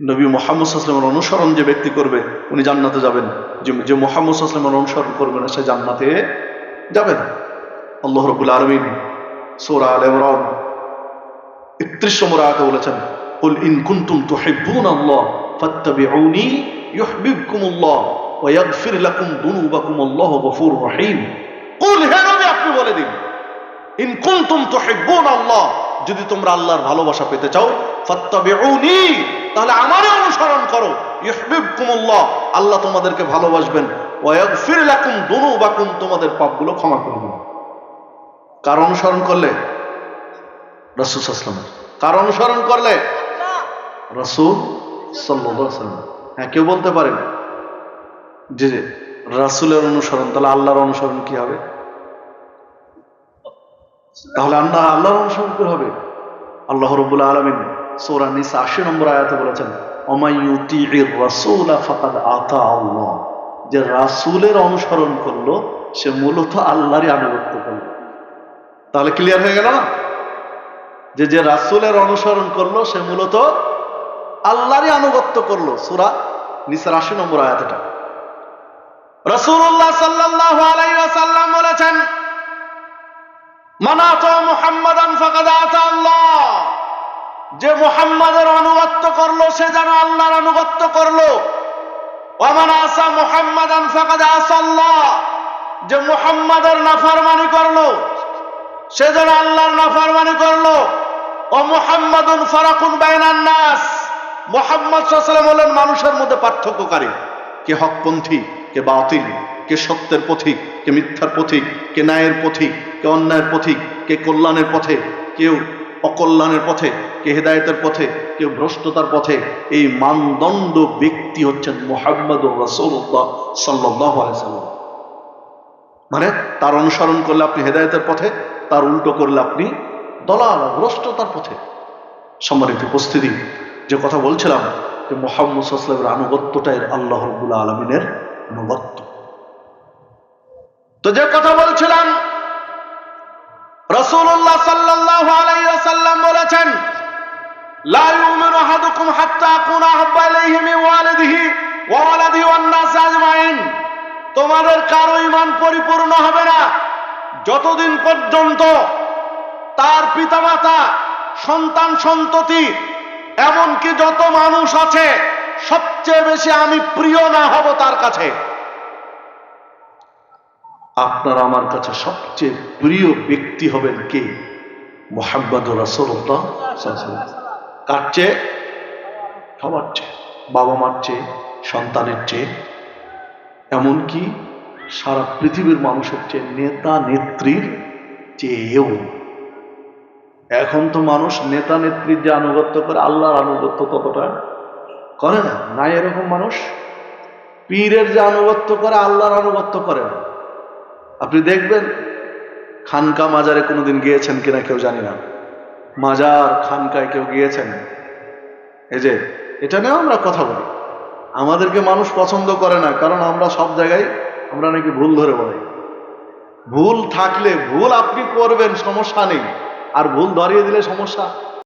নবী মোহাম্মদ আসলামের অনুসরণ যে ব্যক্তি করবে উনি জান্নাতে যাবেন যে যে মোহাম্মদ আসলামের অনুসরণ করবে না সে জান্নাতে যাবেন আল্লাহ রবুল আলমিন সোরা আল ইমরান একত্রিশ নম্বর আয়াতে বলেছেন قل إن كنتم تحبون الله فاتبعوني يحببكم الله ويغفر لكم ذنوبكم الله غفور رحيم قل হে নবী আপনি বলে দিন ইন কুনতুম তুহিব্বুন আল্লাহ যদি তোমরা আল্লাহর ভালোবাসা পেতে চাও, ফাত্তাবিউনি, তাহলে আমারে অনুসরণ করো। ইউহিব্বুকুমুল্লাহ, আল্লাহ তোমাদেরকে ভালোবাসবেন। ওয়া ইয়াগফির লাকুম দুনুবাকুম, তোমাদের পাপগুলো ক্ষমা করবেন কার অনুসরণ করলে? রাসূল সাল্লাল্লাহু কার অনুসরণ করলে? রাসূল সাল্লাল্লাহু আলাইহি হ্যাঁ কেউ বলতে পারেন যে রাসূলের অনুসরণ, তাহলে আল্লাহর অনুসরণ কি হবে? তাহলে আল্লাহ আল্লাহর অনুসরণ হবে। আল্লাহ রব্বুল আলমিন সৌরা নিসা আশি নম্বর আয়াতে বলেছেন অমায়ুতির রাসূল যে রাসূলের অনুসরণ করল, সে মূলত আল্লাহরই আনুগত্য করল। তাহলে ক্লিয়ার হয়ে গেল না? যে যে রাসূলের অনুসরণ করল, সে মূলত আল্লাহরই আনুগত্য করল, সূরা নিসার আশি নম্বর আয়াতটা। রাসূলুল্লাহ সাল্লাল্লাহু আলাইহি ওয়াসাল্লাম বলেছেন যে মুহাম্মাদের আনুগত্য করল, সে যেন আল্লাহর আনুগত্য করল। ফাকাদ আসা আল্লাহ। যে মুহাম্মাদের নাফরমানি করল, সে যেন আল্লাহর নাফরমানি করল। ও মুহাম্মাদুন ফারাকুন বাইনান নাস। মুহাম্মদ আলাইহি হলেন মানুষের মধ্যে পার্থক্যকারী। কে হকপন্থী, কে বাতিল, কে সত্যের পথিক। কে মিথ্যার পথিক, কে ন্যায়ের পথিক, কে অন্যায়ের পথিক, কে কল্যাণের পথে, কেউ অকল্যাণের পথে, কে হেদায়তের পথে, কেউ ভ্রষ্টতার পথে, এই মানদণ্ড ব্যক্তি হচ্ছেন মোহাম্মদ রসুল্লাহ সাল্লাহ মানে তার অনুসরণ করলে আপনি হেদায়তের পথে, তার উল্টো করলে আপনি দলাল, ভ্রষ্টতার পথে। সম্মানিত উপস্থিতি, যে কথা বলছিলাম যে মোহাম্মদ সাল্লামের আনুগত্যটাই আল্লাহ রবুল্লা আলমিনের তো যে কথা বলছিলাম রসুল্লাহ সাল্লাল্লাহু আলাইহি ওয়াসাল্লাম বলেছেন তোমাদের কারও ঈমান পরিপূর্ণ হবে না। যতদিন পর্যন্ত তার পিতামাতা সন্তান সন্ততি, এমনকি যত মানুষ আছে, সবচেয়ে বেশি আমি প্রিয় না হব তার কাছে। আপনার আমার কাছে সবচেয়ে প্রিয় ব্যক্তি হবেন কে? মোহাম্মদ রাসুল্লাহ কার চেয়ে? সবার চেয়ে। বাবা মার চেয়ে, সন্তানের চেয়ে। এমনকি সারা পৃথিবীর মানুষের চেয়ে নেতা নেত্রীর চেয়েও। এখন তো মানুষ নেতা নেত্রীর যে আনুগত্য করে, আল্লাহর আনুগত্য ততটা করে না। না এরকম মানুষ? পীরের যে আনুগত্য করে, আল্লাহর আনুগত্য করে না। আপনি দেখবেন খানকা মাজারে কোনোদিন গিয়েছেন কিনা কেউ জানি না। মাজার খানকায় কেউ গিয়েছেন? এই যে, এটা নিয়েও আমরা কথা বলি। আমাদেরকে মানুষ পছন্দ করে না, কারণ আমরা সব জায়গায় আমরা নাকি ভুল ধরে বলি। ভুল থাকলে ভুল আপনি করবেন, সমস্যা নেই। আর ভুল ধরিয়ে দিলে সমস্যা?